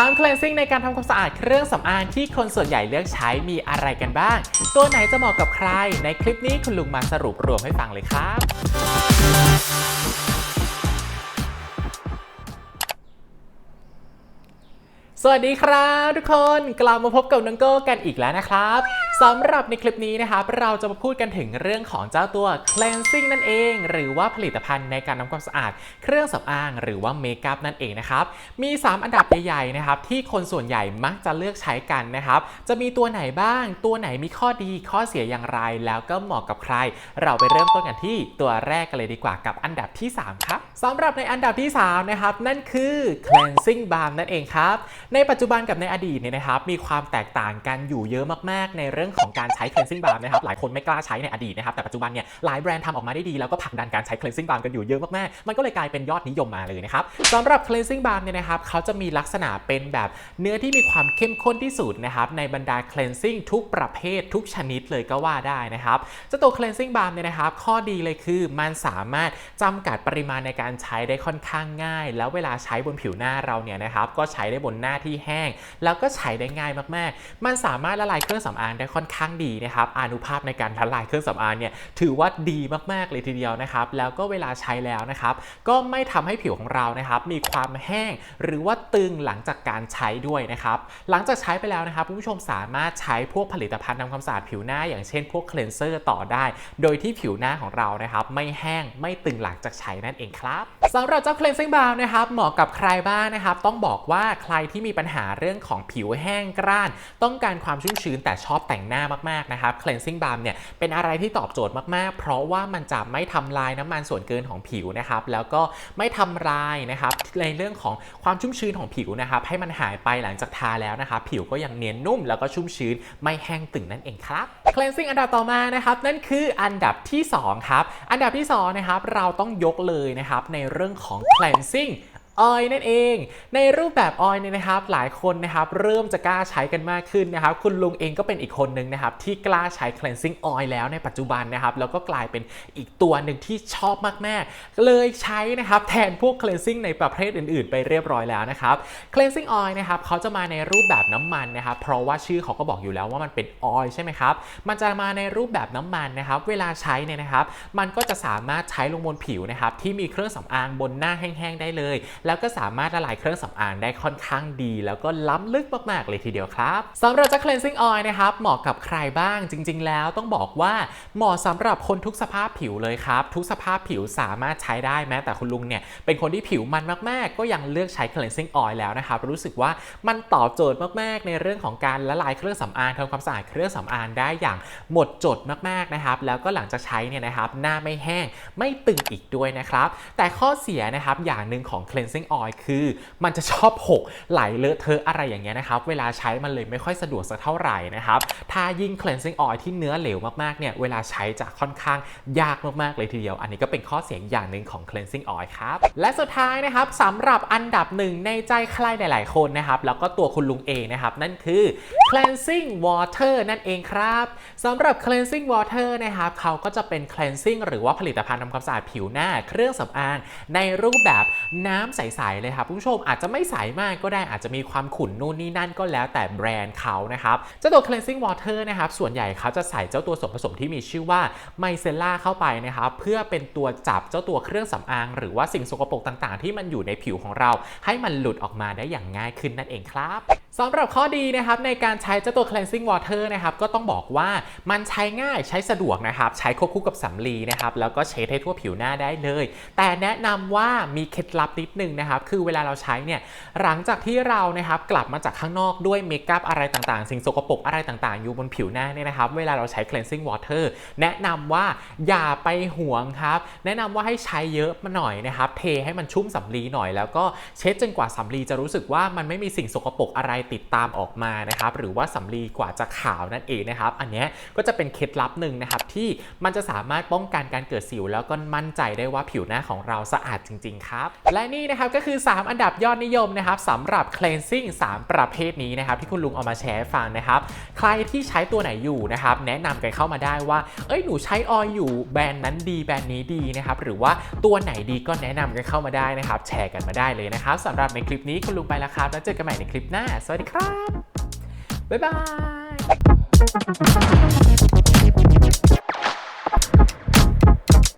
3 cleansing ในการทำความสะอาดเครื่องสำอางที่คนส่วนใหญ่เลือกใช้มีอะไรกันบ้าง ตัวไหนจะเหมาะกับใคร ในคลิปนี้คุณลุงมาสรุปรวมให้ฟังเลยครับ สวัสดีครับทุกคนกลับมาพบกับน้องโก้กันอีกแล้วนะครับสำหรับในคลิปนี้นะครับเราจะมาพูดกันถึงเรื่องของเจ้าตัว cleansing นั่นเอง หรือว่าผลิตภัณฑ์ในการทำความสะอาด เครื่องสำอางหรือว่าเมคอัพนั่นเองนะครับมี 3 อันดับใหญ่ๆนะครับที่คนส่วนใหญ่มักจะเลือกใช้กันนะครับจะมีตัวไหนบ้าง ตัวไหนมีข้อดีข้อเสียอย่างไร แล้วก็เหมาะกับใคร เราไปเริ่มต้นกันที่ตัวแรกกันเลยดีกว่ากับอันดับที่ 3 ครับสำหรับในอันดับที่3นะครับนั่นคือ cleansing balm นั่นเองครับในปัจจุบันกับในอดีตเนี่ยนะครับมีความแตกต่างกันอยู่เยอะมากๆ ในเรื่องของการใช้ cleansing balm นะครับหลายคนไม่กล้าใช้ในอดีตนะครับแต่ปัจจุบันเนี่ยหลายแบรนด์ทำออกมาได้ดีแล้วก็ผลักดันการใช้ cleansing balm กันอยู่เยอะมากๆ มันก็เลยกลายเป็นยอดนิยมมาเลยนะครับสำหรับ cleansing balm เนี่ยนะครับเขาจะมีลักษณะเป็นแบบเนื้อที่มีความเข้มข้นที่สุดนะครับในบรรดา cleansing ทุกประเภททุกชนิดเลยก็ว่าได้นะครับเจ้าตัว cleansing balm เนี่ยนะครับข้อดีเลยคือมันสามารถจำกัดปริมาณในการใช้ได้ค่อนข้างง่าย แล้วเวลาใช้บนผิวหน้าเราเนี่ยนะครับก็ใช้ได้บนหน้าที่แห้ง แล้วก็ใช้ได้ง่ายมากๆ มันสามารถละลายเครื่องสำอางได้ค่อนข้างดีนะครับอนุภาพในการละลายเครื่องสำอางเนี่ยถือว่าดีมากๆเลยทีเดียวนะครับ แล้วก็เวลาใช้แล้วนะครับก็ไม่ทำให้ผิวของเรานะครับมีความแห้งหรือว่าตึงหลังจากการใช้ด้วยนะครับ หลังจากใช้ไปแล้วนะครับคุณผู้ชมสามารถใช้พวกผลิตภัณฑ์ทำความสะอาดผิวหน้า อย่างเช่นพวกเคลนเซอร์ต่อได้ โดยที่ผิวหน้าของเรานะครับไม่แห้งไม่ตึงหลังจากใช้นั่นเองครับสำหรับเจ้า cleansing balm นะครับเหมาะกับใครบ้างนะครับ ต้องบอกว่าใครที่มีปัญหาเรื่องของผิวแห้งกร้าน ต้องการความชุ่มชื้นแต่ชอบแต่งหน้ามากๆนะครับ cleansing balm เนี่ยเป็นอะไรที่ตอบโจทย์มากๆ เพราะว่ามันจะไม่ทำลายน้ำมันส่วนเกินของผิวนะครับแล้วก็ไม่ทำลายนะครับในเรื่องของความชุ่มชื้นของผิวนะครับให้มันหายไปหลังจากทาแล้วนะครับผิวก็ยังเนียนนุ่มแล้วก็ชุ่มชื้นไม่แห้งตึงนั่นเองครับ cleansing อันดับต่อมานะครับนั่นคืออันดับที่2ครับอันดับที่2นะครับเราต้องยกเลยนะครับในเรื่องของ cleansing ออยนั่นเอง ในรูปแบบออยเนี่ยนะครับ หลายคนนะครับเริ่มจะกล้าใช้กันมากขึ้นนะครับ คุณลุงเองก็เป็นอีกคนหนึ่งนะครับที่กล้าใช้ cleansing oil แล้วในปัจจุบันนะครับแล้วก็กลายเป็นอีกตัวหนึ่งที่ชอบมากๆ เลยใช้นะครับแทนพวก cleansing ในประเภทอื่น ๆ ไปเรียบร้อยแล้วนะครับ cleansing oil นะครับเขาจะมาในรูปแบบน้ำมันนะครับ เพราะว่าชื่อเขาก็บอกอยู่แล้วว่ามันเป็นออยใช่ไหมครับมันจะมาในรูปแบบน้ำมันนะครับ เวลาใช้เนี่ยนะครับ มันก็จะสามารถใช้ลงบนผิวนะครับที่มีเครื่องสำอางบนหน้าแห้งๆได้เลยแล้วก็สามารถละลายเครื่องสำอางได้ค่อนข้างดี แล้วก็ล้ำลึกมากๆเลยทีเดียวครับสำหรับเจ้า cleansing oil นะครับเหมาะกับใครบ้างจริง ๆ แล้วต้องบอกว่าเหมาะสำหรับคนทุกสภาพผิวเลยครับทุกสภาพผิวสามารถใช้ได้แม้แต่คุณลุงเนี่ยเป็นคนที่ผิวมันมากๆ ก็ยังเลือกใช้ cleansing oil แล้วนะครับรู้สึกว่ามันตอบโจทย์มากๆ ในเรื่องของการละลายเครื่องสำอางทำความสะอาดเครื่องสำอางได้อย่างหมดจดมากๆนะครับแล้วก็หลังจากใช้เนี่ยนะครับหน้าไม่แห้งไม่ตึงอีกด้วยนะครับแต่ข้อเสียนะครับอย่างหนึ่งของ cleansing oil คือ มันจะชอบหกไหลเลอะเทอะอะไรอย่างเงี้ยนะครับ เวลาใช้มันเลยไม่ค่อยสะดวกสักเท่าไหร่นะครับ ถ้ายิ่ง cleansing oil ที่เนื้อเหลวมากๆ เนี่ย เวลาใช้จะค่อนข้างยากมากๆ เลยทีเดียว อันนี้ก็เป็นข้อเสียงอย่างหนึ่งของ cleansing oil ครับ และสุดท้ายนะครับสำหรับอันดับหนึ่งในใจใครหลาย ๆ คนนะครับ แล้วก็ตัวคุณลุงเองนะครับ นั่นคือ cleansing water นั่นเองครับสำหรับ cleansing water นะครับเขาก็จะเป็น cleansing หรือว่าผลิตภัณฑ์ทำความสะอาดผิวหน้าเครื่องสำอาง ในรูปแบบน้ำใส ๆ เลยครับคุณผู้ชมอาจจะไม่ใสมากก็ได้อาจจะมีความขุ่นนู่นนี่นั่นก็แล้วแต่แบรนด์เขานะครับเจ้าตัว cleansing water นะครับส่วนใหญ่เขาจะใส่เจ้าตัวส่วนผสมที่มีชื่อว่าไมเซล่าเข้าไปนะครับเพื่อเป็นตัวจับเจ้าตัวเครื่องสำอาง หรือว่าสิ่งสกปรกต่างๆ ที่มันอยู่ในผิวของเรา ให้มันหลุดออกมาได้อย่างง่ายขึ้นนั่นเองครับ สำหรับข้อดีนะครับในการใช้เจ้าตัว cleansing water นะครับก็ต้องบอกว่ามันใช้ง่ายใช้สะดวกนะครับใช้ควบคู่กับสำลีนะครับแล้วก็เช็ดให้ทั่วผิวหน้าได้เลย แต่แนะนำว่ามีเคล็ดลับนิดนึงนะครับคือเวลาเราใช้เนี่ยหลังจากที่เรานะครับกลับมาจากข้างนอกด้วยเมคอัพอะไรต่างๆ สิ่งสกปรกอะไรต่างๆ อยู่บนผิวหน้าเนี่ยนะครับเวลาเราใช้ cleansing water แนะนำว่าอย่าไปห่วงครับแนะนำว่าให้ใช้เยอะมาหน่อยนะครับเทให้มันชุ่มสำลีหน่อยแล้วก็เช็ดจนกว่าสำลีจะรู้สึกว่ามันไม่มีสิ่งสกปรกอะไรติดตามออกมานะครับหรือว่าสำลีกว่าจะขาวนั่นเองนะครับ อันนี้ก็จะเป็นเคล็ดลับหนึ่งนะครับที่มันจะสามารถป้องกันการเกิดสิว แล้วก็มั่นใจได้ว่าผิวหน้าของเราสะอาดจริง ๆ ครับ และนี่นะครับก็คือ 3 อันดับยอดนิยมนะครับสำหรับ cleansing 3 ประเภทนี้นะครับที่คุณลุงเอามาแชร์ให้ฟังนะครับ ใครที่ใช้ตัวไหนอยู่นะครับแนะนำกันเข้ามาได้ว่า เอ้ยหนูใช้ออยอยู่แบรนด์นั้นดีแบรนด์นี้ดีนะครับหรือว่าตัวไหนดีก็แนะนำกันเข้ามาได้นะครับ แชร์กันมาได้เลยนะครับสำหรับในคลิปนี้คุณลุงไปแล้วครับแล้วเจอกันใหม่ในคลิปหน้าสวัสดีครับ บ๊ายบาย